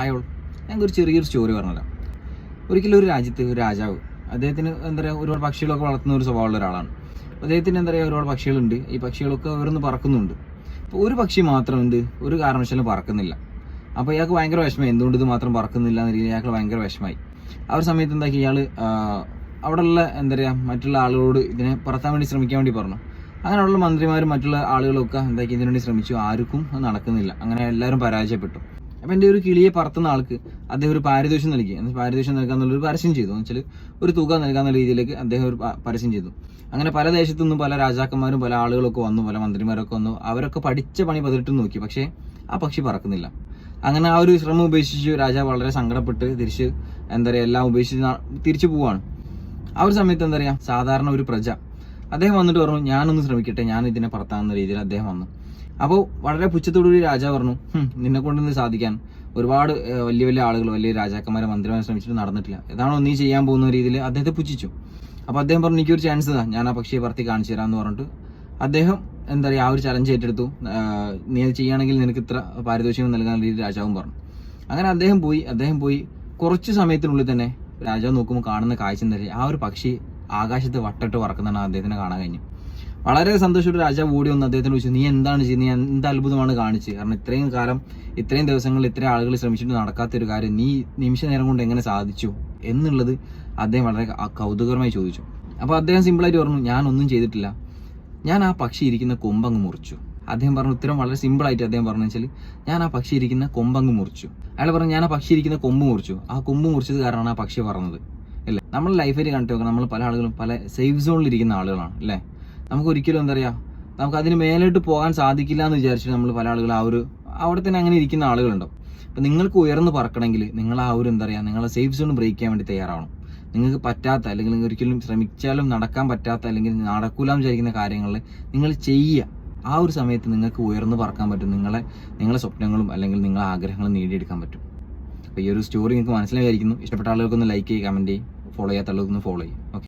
ആയോൾ ഞങ്ങൾക്ക് ഒരു ചെറിയൊരു സ്റ്റോറി പറഞ്ഞല്ലോ ഒരിക്കലും ഒരു രാജ്യത്ത് ഒരു രാജാവ് അദ്ദേഹത്തിന് എന്താ പറയുക ഒരുപാട് പക്ഷികളൊക്കെ വളർത്തുന്ന ഒരു സ്വഭാവമുള്ള ഒരാളാണ്. അദ്ദേഹത്തിന് എന്താ പറയുക ഒരുപാട് പക്ഷികളുണ്ട്. ഈ പക്ഷികളൊക്കെ ഓരോന്ന് പറക്കുന്നുണ്ട്. അപ്പോൾ ഒരു പക്ഷി മാത്രം എന്ത് ഒരു കാരണവശാലും പറക്കുന്നില്ല. അപ്പോൾ ഇയാൾക്ക് ഭയങ്കര വിഷമമായി. എന്തുകൊണ്ട് ഇത് മാത്രം പറക്കുന്നില്ല എന്ന രീതിയിൽ ഇയാൾക്ക് ഭയങ്കര വിഷമമായി. ആ ഒരു സമയത്ത് എന്താക്കി ഇയാൾ അവിടെയുള്ള എന്താ പറയുക മറ്റുള്ള ആളുകളോട് ഇതിനെ പറത്താൻ വേണ്ടി ശ്രമിക്കാൻ വേണ്ടി പറഞ്ഞു. അങ്ങനെയുള്ള മന്ത്രിമാരും മറ്റുള്ള ആളുകളൊക്കെ എന്താക്കി ഇതിനു വേണ്ടി ശ്രമിച്ചു. ആർക്കും നടക്കുന്നില്ല. അങ്ങനെ എല്ലാവരും പരാജയപ്പെട്ടു. അപ്പം എന്റെ ഒരു കിളിയെ പറത്തുന്ന ആൾക്ക് അദ്ദേഹം ഒരു പാരിതോഷം നൽകി. പാരിതോഷം നൽകാന്നുള്ള ഒരു പരസ്യം ചെയ്തു. എന്ന് വെച്ചാൽ ഒരു തുക നൽകാന്നുള്ള രീതിയിലേക്ക് അദ്ദേഹം ഒരു പരസ്യം ചെയ്തു. അങ്ങനെ പല ദേശത്തു നിന്നും പല രാജാക്കന്മാരും പല ആളുകളൊക്കെ വന്നു പല മന്ത്രിമാരൊക്കെ വന്നു. അവരൊക്കെ പഠിച്ച പണി പതിനെട്ട് നോക്കി. പക്ഷേ ആ പക്ഷി പറക്കുന്നില്ല. അങ്ങനെ ആ ഒരു ശ്രമം ഉപേക്ഷിച്ച് രാജാവ് വളരെ സങ്കടപ്പെട്ട് തിരിച്ച് എന്താ പറയുക എല്ലാം ഉപേക്ഷിച്ച് തിരിച്ചു പോവാണ്. ആ ഒരു സമയത്ത് എന്താ പറയുക സാധാരണ ഒരു പ്രജ. അദ്ദേഹം വന്നിട്ട് പറഞ്ഞു ഞാനൊന്ന് ശ്രമിക്കട്ടെ. ഞാൻ ഇതിനെ പറത്താവുന്ന രീതിയിൽ അദ്ദേഹം വന്നു. അപ്പോൾ വളരെ പുച്ഛത്തോടുകൂടി രാജാവ് പറഞ്ഞു "ഹും, നിന്നെ കൊണ്ടൊന്ന് സാധിക്കാൻ ഒരുപാട് വലിയ വലിയ ആളുകൾ വലിയ രാജാക്കന്മാരെ മന്ത്രിമാരെ ശ്രമിച്ചിട്ട് നടന്നിട്ടില്ല. ഇതാണോ നീ ചെയ്യാൻ പോകുന്ന രീതിയിൽ അദ്ദേഹത്തെ പുച്ഛിച്ചു. അപ്പോൾ അദ്ദേഹം പറഞ്ഞു എനിക്കൊരു ചാൻസ് താ ഞാൻ ആ പക്ഷിയെ പറത്തി കാണിച്ചു തരാമെന്ന് പറഞ്ഞിട്ട്. അദ്ദേഹം എന്താ പറയുക ആ ഒരു ചലഞ്ച് ഏറ്റെടുത്തു. നീ അത് ചെയ്യുകയാണെങ്കിൽ നിനക്ക് ഇത്ര പാരിതോഷികം നൽകാൻ രീതിയിൽ രാജാവും പറഞ്ഞു. അങ്ങനെ അദ്ദേഹം പോയി അദ്ദേഹം പോയി കുറച്ച് സമയത്തിനുള്ളിൽ തന്നെ രാജാവ് നോക്കുമ്പോൾ കാണുന്ന കാഴ്ച എന്താ ആ ഒരു പക്ഷി ആകാശത്ത് വട്ടിട്ട് പറക്കുന്നതാണ് അദ്ദേഹത്തിന് കാണാൻ കഴിഞ്ഞു വളരെ സന്തോഷത്തോടെ രാജാവ് കൂടി വന്ന് അദ്ദേഹത്തിന് ചോദിച്ചു നീ എന്താണ് ചെയ്യുന്നത് നീ എന്ത് അത്ഭുതമാണ് കാണിച്ചത്? കാരണം ഇത്രയും കാലം ഇത്രയും ദിവസങ്ങളിൽ ഇത്രയും ആളുകൾ ശ്രമിച്ചിട്ട് നടക്കാത്ത ഒരു കാര്യം നീ നിമിഷ നേരം കൊണ്ട് എങ്ങനെ സാധിച്ചു? എന്നുള്ളത് അദ്ദേഹം വളരെ കൗതുകരമായി ചോദിച്ചു. അപ്പോൾ അദ്ദേഹം സിമ്പിളായിട്ട് പറഞ്ഞു ഞാനൊന്നും ചെയ്തിട്ടില്ല. ഞാൻ ആ പക്ഷി ഇരിക്കുന്ന കൊമ്പങ്ങ് മുറിച്ചു. അദ്ദേഹം പറഞ്ഞു ഉത്തരം വളരെ സിമ്പിൾ ആയിട്ട് അദ്ദേഹം പറഞ്ഞു വെച്ചാൽ ഞാൻ ആ പക്ഷി ഇരിക്കുന്ന കൊമ്പങ്ങ് മുറിച്ചു. അയാൾ പറഞ്ഞു ഞാൻ ആ പക്ഷി ഇരിക്കുന്ന കൊമ്പ് മുറിച്ചു. ആ കൊമ്പ് മുറിച്ചത് കാരണമാണ് ആ പക്ഷി പറഞ്ഞത്. അല്ലേ? നമ്മൾ ലൈഫിൽ കണ്ടു നോക്കണം നമ്മൾ പല ആളുകളും പല സേഫ് സോണിൽ ഇരിക്കുന്ന ആളുകളാണ് അല്ലേ? നമുക്ക് ഒരിക്കലും എന്താ പറയുക നമുക്ക് അതിന് മേലോട്ട് പോകാൻ സാധിക്കില്ല എന്ന് വിചാരിച്ചിട്ട് നമ്മൾ പല ആളുകൾ ആ ഒരു അവിടെ തന്നെ അങ്ങനെ ഇരിക്കുന്ന ആളുകളുണ്ടാവും അപ്പം നിങ്ങൾക്ക് ഉയർന്നു പറക്കണമെങ്കിൽ നിങ്ങൾ ആ ഒരു എന്താ പറയുക നിങ്ങളെ സേഫ് സോൺ ബ്രേക്ക് ചെയ്യാൻ വേണ്ടി തയ്യാറാവണം. നിങ്ങൾക്ക് പറ്റാത്ത അല്ലെങ്കിൽ നിങ്ങൾ ഒരിക്കലും ശ്രമിച്ചാലും നടക്കാൻ പറ്റാത്ത അല്ലെങ്കിൽ നടക്കൂല വിചാരിക്കുന്ന കാര്യങ്ങളിൽ നിങ്ങൾ ചെയ്യുക. ആ ഒരു സമയത്ത് നിങ്ങൾക്ക് ഉയർന്നു പറക്കാൻ പറ്റും. നിങ്ങളെ നിങ്ങളെ സ്വപ്നങ്ങളും അല്ലെങ്കിൽ നിങ്ങളെ ആഗ്രഹങ്ങളും നേടിയെടുക്കാൻ പറ്റും. അപ്പോൾ ഈ ഒരു സ്റ്റോറി നിങ്ങൾക്ക് മനസ്സിലായിരിക്കുന്നു ഇഷ്ടപ്പെട്ട ആളുകൾക്കൊന്ന് ലൈക്ക് ചെയ്യുക കമന്റ് ചെയ്യും ഫോളോ ചെയ്യാത്ത ആളുകൾക്കൊന്ന് ഫോളോ ചെയ്യും ഓക്കെ